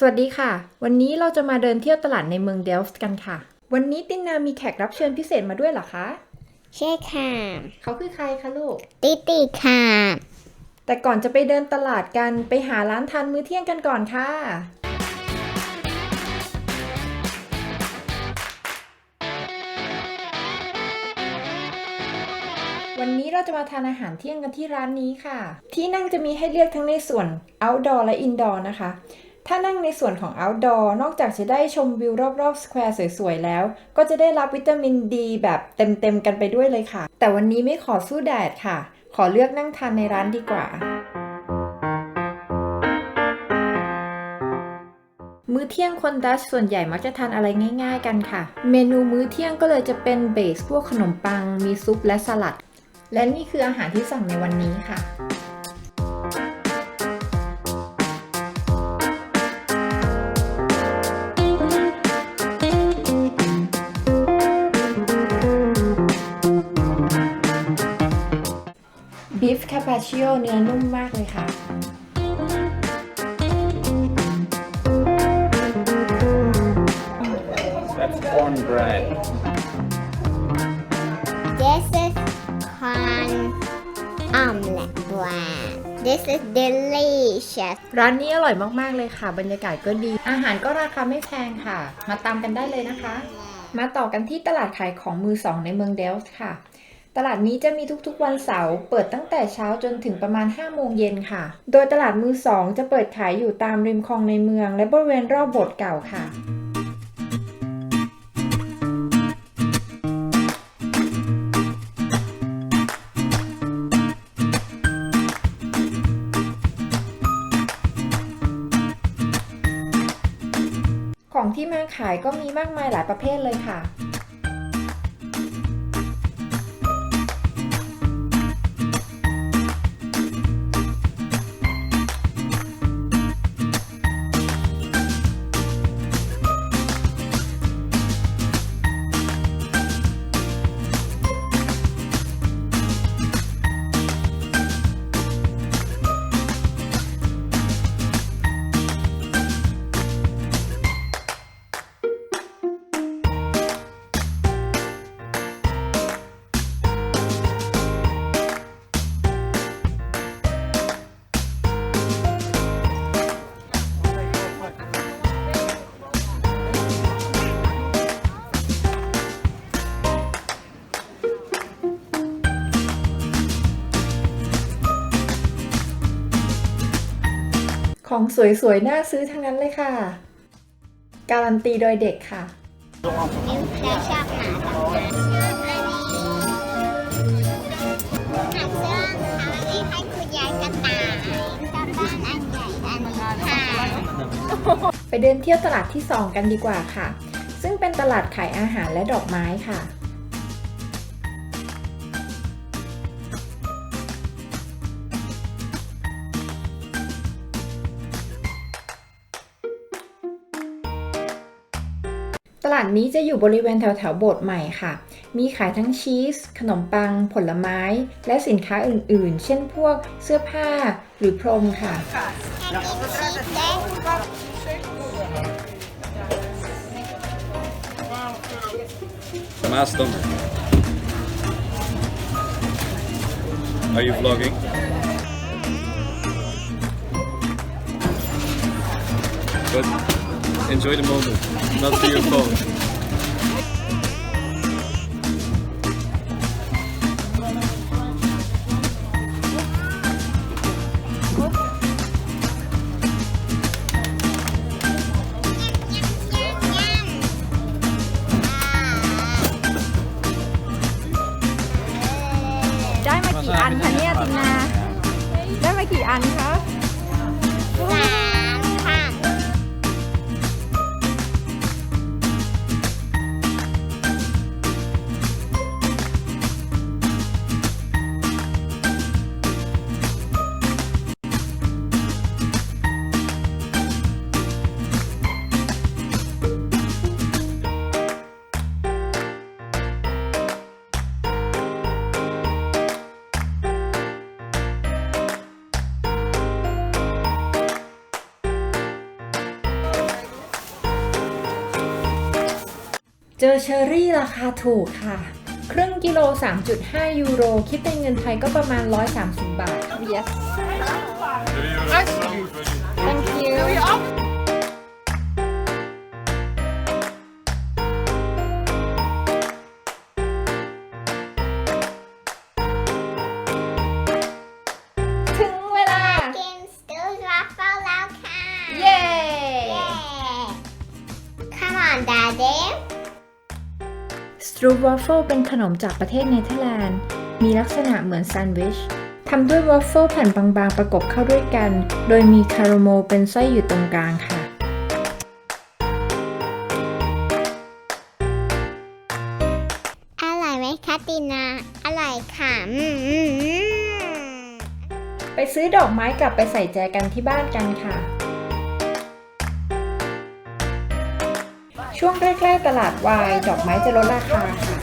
สวัสดีค่ะ วันนี้เราจะมาเดินเที่ยวตลาดในเมืองเดลฟ์กันค่ะ วันนี้ตินนามีแขกรับเชิญพิเศษมาด้วยเหรอคะ ใช่ค่ะ เขาคือใครคะลูก ติติค่ะ แต่ก่อนจะไปเดินตลาดกันไปหาร้านทานมื้อเที่ยงกันก่อนค่ะ วันนี้เราจะมาทานอาหารเที่ยงกันที่ร้านนี้ค่ะ ที่นั่งจะมีให้เลือกทั้งในส่วน outdoor และ indoor นะคะ ถ้านั่งในส่วนของ outdoor นอกจากจะได้ชมวิวรอบๆสแควร์สวยๆแล้ว ก็จะได้รับวิตามินดีแบบเต็มๆกันไปด้วยเลยค่ะ แต่วันนี้ไม่ขอสู้แดดค่ะ ขอเลือกนั่งทานในร้านดีกว่ามื้อเที่ยงคนดัชส่วนใหญ่มักจะทานอะไรง่าย ๆ กันค่ะ เมนูมื้อเที่ยงก็เลยจะเป็นเบสพวกขนมปัง มีซุปและสลัด และนี่คืออาหารที่สั่งในวันนี้ค่ะ ฟคาปาชิโอเนื้อนุ่มมากเลยค่ะ That's cornbread. This is corn omelet bread This is delicious ร้านนี้อร่อยมาก ๆ เลยค่ะ บรรยากาศก็ดี อาหารก็ราคาไม่แพงค่ะ มาตามกันได้เลยนะคะ มาต่อกันที่ตลาดขายของมือสองในเมืองเดลฟ์ค่ะ ตลาดนี้จะมีทุกๆวันเสาร์เปิดตั้งแต่เช้าจนถึงประมาณ 5 โมงเย็นค่ะ โดยตลาดมือสองจะเปิดขายอยู่ตามริมคลองในเมือง และบริเวณรอบโบสถ์เก่าค่ะของที่มาขายก็มีมากมายหลายประเภทเลยค่ะ ของสวยๆ น่าซื้อทั้งนั้นเลยค่ะ การันตีโดยเด็กค่ะมิวจะชอบหาทำงานอันนี้หาเสื้อค่ะอันนี้ให้คุณยายกระต่ายชอบบ้านอันใหญ่อันนี้ค่ะไปเดินเที่ยวตลาดที่2กันดีกว่าค่ะ ซึ่งเป็นตลาดขายอาหารและดอกไม้ค่ะ ตลาดนี้จะอยู่บริเวณแถวแถวโบสถ์ใหม่ค่ะ มีขายทั้งชีส ขนมปัง ผลไม้ และสินค้าอื่นๆ เช่นพวกเสื้อผ้าหรือพรมค่ะ My stomach. Are you vlogging? But enjoy the moment, not through your phone. ได้มากี่อันคะเนี่ย เจอเชอร์รี่ราคาถูกค่ะ ครึ่งกิโล 3.5 ยูโร คิดเป็นเงินไทยก็ประมาณ 130 บาท yes thank you ถึงเวลากินสตูรัฟเฟิลแล้วค่ะเย้เย้ Come on Daddy สตรูวอฟเฟิลเป็นขนมจากประเทศเนเธอร์แลนด์ มีลักษณะเหมือนแซนด์วิชทำด้วยวอฟเฟิลแผ่นบางๆ ประกบเข้าด้วยกัน โดยมีคาราเมลเป็นไส้อยู่ตรงกลางค่ะ อร่อยไหมคะตินา อร่อยค่ะอืมอืมอืมไปซื้อดอกไม้กลับไปใส่แจกันที่บ้านกันค่ะ ช่วงใกล้ๆตลาดวายดอกไม้จะลดราคาค่ะ